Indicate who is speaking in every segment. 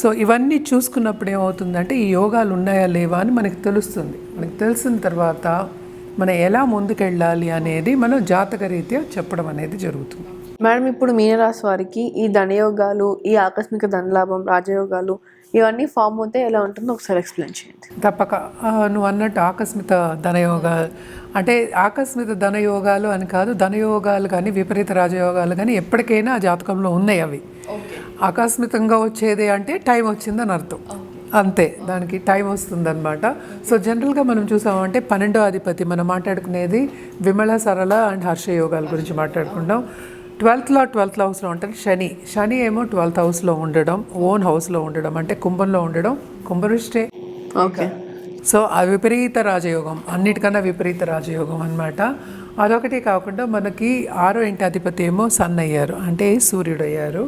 Speaker 1: So ఇవన్నీ చూసుకున్నప్పుడు ఏమవుతుందంటే ఈ యోగాలు ఉన్నాయా లేవా అని మనకి తెలుస్తుంది. మనకి తెలిసిన తర్వాత మనం ఎలా ముందుకెళ్ళాలి అనేది మనం జాతక రీత్యా చెప్పడం అనేది జరుగుతుంది.
Speaker 2: మేడం ఇప్పుడు మీనరాశి వారికి ఈ ధనయోగాలు ఈ ఆకస్మిక ధనలాభం రాజయోగాలు ఇవన్నీ ఫామ్ అవుతే ఎలా ఉంటుందో ఒకసారి ఎక్స్ప్లెయిన్ చేయండి.
Speaker 1: తప్పక. నువ్వు అన్నట్టు ఆకస్మిక ధనయోగాలు అంటే ఆకస్మిక ధనయోగాలు అని కాదు ధనయోగాలు కానీ విపరీత రాజయోగాలు కానీ ఎప్పటికైనా జాతకంలో ఉన్నాయి అవి. ఆకస్మికంగా వచ్చేది అంటే టైం వచ్చిందని అర్థం. అంతే దానికి టైం వస్తుందన్నమాట. సో జనరల్గా మనం చూసామంటే పన్నెండో అధిపతి మనం మాట్లాడుకునేది విమల సరళ అండ్ హర్ష యోగాల గురించి మాట్లాడుకుంటాం. ట్వెల్త్లో ట్వెల్త్ హౌస్లో ఉంటుంది శని శని ఏమో ట్వెల్త్ హౌస్లో ఉండడం ఓన్ హౌస్లో ఉండడం అంటే కుంభంలో ఉండడం కుంభరిష్టే
Speaker 2: ఓకే.
Speaker 1: సో ఆ విపరీత రాజయోగం అన్నిటికన్నా విపరీత రాజయోగం అన్నమాట. అదొకటి కాకుండా మనకి ఆరో ఇంటి అధిపతి ఏమో సన్ అయ్యారు అంటే సూర్యుడు అయ్యారు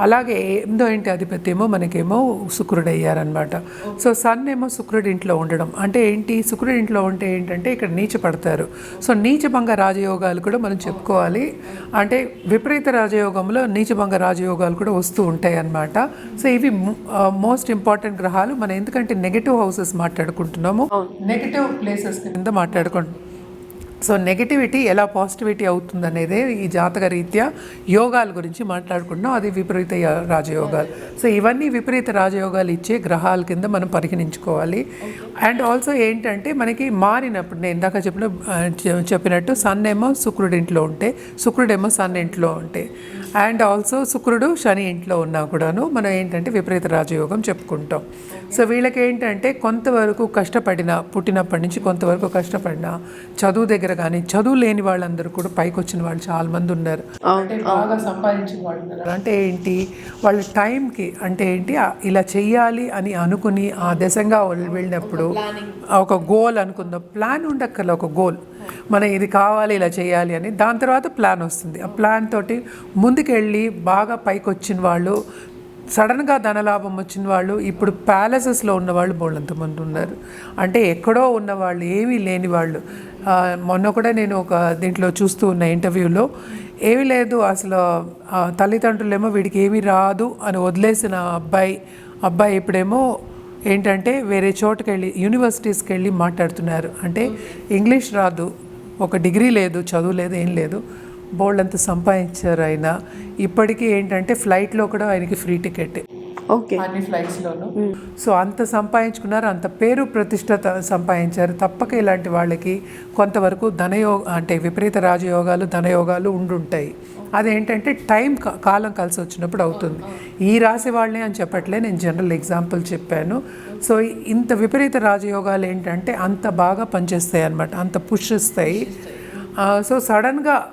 Speaker 1: అలాగే ఎనిమిదో ఇంటి అధిపతి ఏమో మనకేమో శుక్రుడు అయ్యారనమాట సో సన్ ఏమో శుక్రుడి ఇంట్లో ఉండడం. అంటే ఏంటి? శుక్రుడి ఇంట్లో ఉంటే ఏంటంటే ఇక్కడ నీచ పడతారు సో నీచభంగ రాజయోగాలు కూడా మనం చెప్పుకోవాలి. అంటే విపరీత రాజయోగంలో నీచభంగ రాజయోగాలు కూడా వస్తూ ఉంటాయి అన్నమాట సో ఇవి మోస్ట్ ఇంపార్టెంట్ గ్రహాలు. మనం ఎందుకంటే నెగటివ్ హౌసెస్ మాట్లాడుకుంటున్నాము? నెగటివ్ ప్లేసెస్ కింద మాట్లాడుకుంటున్నాం సో నెగటివిటీ ఎలా పాజిటివిటీ అవుతుందనేదే ఈ జాతక రీత్యా యోగాల గురించి మాట్లాడుకుంటున్నాం. అది విపరీత రాజయోగాలు. సో ఇవన్నీ విపరీత రాజయోగాలు ఇచ్చే గ్రహాల కింద మనం పరిగణించుకోవాలి. అండ్ ఆల్సో ఏంటంటే మనకి మారినప్పుడు నేను ఇందాక చెప్పిన చెప్పినట్టు సన్ ఏమో శుక్రుడి ఇంట్లో ఉంటే శుక్రుడేమో సన్ ఇంట్లో ఉంటే. అండ్ ఆల్సో శుక్రుడు శని ఇంట్లో ఉన్నా కూడాను మనం ఏంటంటే విపరీత రాజయోగం చెప్పుకుంటాం. సో వీళ్ళకి ఏంటంటే కొంతవరకు కష్టపడిన పుట్టినప్పటి నుంచి కొంతవరకు కష్టపడిన చదువు దగ్గర కానీ చదువు లేని వాళ్ళందరూ కూడా పైకి వచ్చిన వాళ్ళు చాలా మంది ఉన్నారు అంటే బాగా సంపాదించిన వాళ్ళు ఉన్నారు. అంటే ఏంటి? వాళ్ళ టైంకి అంటే ఏంటి? ఇలా చెయ్యాలి అని అనుకుని ఆ దశగా వాళ్ళు వెళ్ళినప్పుడు ఒక గోల్ అనుకుందాం. ప్లాన్ ఉండక్కర్లే ఒక గోల్ మనం ఇది కావాలి ఇలా చేయాలి అని. దాని తర్వాత ప్లాన్ వస్తుంది. ఆ ప్లాన్ తోటి ముందుకెళ్ళి బాగా పైకి వచ్చిన వాళ్ళు సడన్గా ధనలాభం వచ్చిన వాళ్ళు ఇప్పుడు ప్యాలెసెస్లో ఉన్న వాళ్ళు మంది ఉన్నారు. అంటే ఎక్కడో ఉన్నవాళ్ళు ఏమీ లేని వాళ్ళు. మొన్న కూడా నేను ఒక దీంట్లో చూస్తూ ఉన్న ఇంటర్వ్యూలో ఏమీ లేదు అసలు తల్లిదండ్రులేమో వీడికి ఏమీ రాదు అని వదిలేసిన అబ్బాయి అబ్బాయి ఇప్పుడేమో ఏంటంటే వేరే చోటుకి వెళ్ళి యూనివర్సిటీస్కి వెళ్ళి మాట్లాడుతున్నారు. అంటే ఇంగ్లీష్ రాదు ఒక డిగ్రీ లేదు చదువు లేదు ఏం లేదు. బోల్డ్ అంత సంపాదించారు ఆయన. ఇప్పటికీ ఏంటంటే ఫ్లైట్లో కూడా ఆయనకి ఫ్రీ టికెట్.
Speaker 2: ఓకే.
Speaker 1: అన్ని ఫ్లైట్స్లోనూ. సో అంత సంపాదించుకున్నారు అంత పేరు ప్రతిష్ట సంపాదించారు. తప్పక ఇలాంటి వాళ్ళకి కొంతవరకు ధనయోగ అంటే విపరీత రాజయోగాలు ధనయోగాలు ఉండుంటాయి. అదేంటంటే టైం కా- కాలం కలిసి వచ్చినప్పుడు అవుతుంది. ఈ రాశి వాళ్ళే అని చెప్పట్లే నేను జనరల్ ఎగ్జాంపుల్ చెప్పాను. సో ఇంత విపరీత రాజయోగాలు ఏంటంటే అంత బాగా పనిచేస్తాయి అన్నమాట అంత పుష్ ఇస్తాయి. సో సడన్గా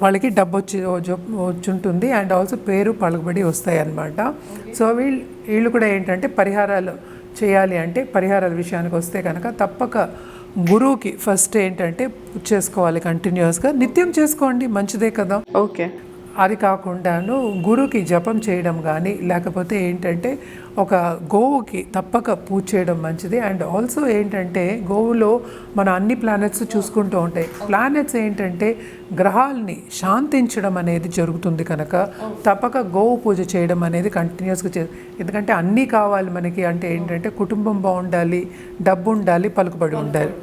Speaker 1: వాళ్ళకి డబ్బు వచ్చి వచ్చి ఉంటుంది అండ్ ఆల్సో పేరు పలుకుబడి వస్తాయి అన్నమాట సో వీళ్ళు వీళ్ళు కూడా ఏంటంటే పరిహారాలు చేయాలి అంటే పరిహారాల విషయానికి వస్తే కనుక తప్పక గురువుకి ఫస్ట్ ఏంటంటే చేసుకోవాలి కంటిన్యూస్గా నిత్యం చేసుకోండి మంచిదే కదా.
Speaker 2: ఓకే.
Speaker 1: అది కాకుండాను గురువుకి జపం చేయడం కానీ లేకపోతే ఏంటంటే ఒక గోవుకి తప్పక పూజ చేయడం మంచిది. అండ్ ఆల్సో ఏంటంటే గోవులో మన అన్ని ప్లానెట్స్ చూసుకుంటూ ఉంటాయి. ప్లానెట్స్ ఏంటంటే గ్రహాల్ని శాంతించడం అనేది జరుగుతుంది కనుక తప్పక గోవు పూజ చేయడం అనేది కంటిన్యూస్గా చే ఎందుకంటే అన్నీ కావాలి మనకి అంటే ఏంటంటే కుటుంబం బాగుండాలి డబ్బు ఉండాలి పలుకుబడి ఉండాలి.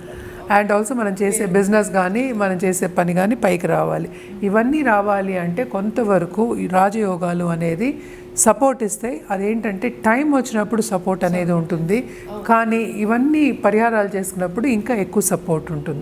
Speaker 1: అండ్ ఆల్సో మనం చేసే బిజినెస్ కానీ మనం చేసే పని కానీ పైకి రావాలి. ఇవన్నీ రావాలి అంటే కొంతవరకు ఈ రాజయోగాలు అనేది సపోర్ట్ ఇస్తాయి అదేంటంటే టైం వచ్చినప్పుడు సపోర్ట్ అనేది ఉంటుంది. కానీ ఇవన్నీ పరిహారాలు చేసుకున్నప్పుడు ఇంకా ఎక్కువ సపోర్ట్ ఉంటుంది.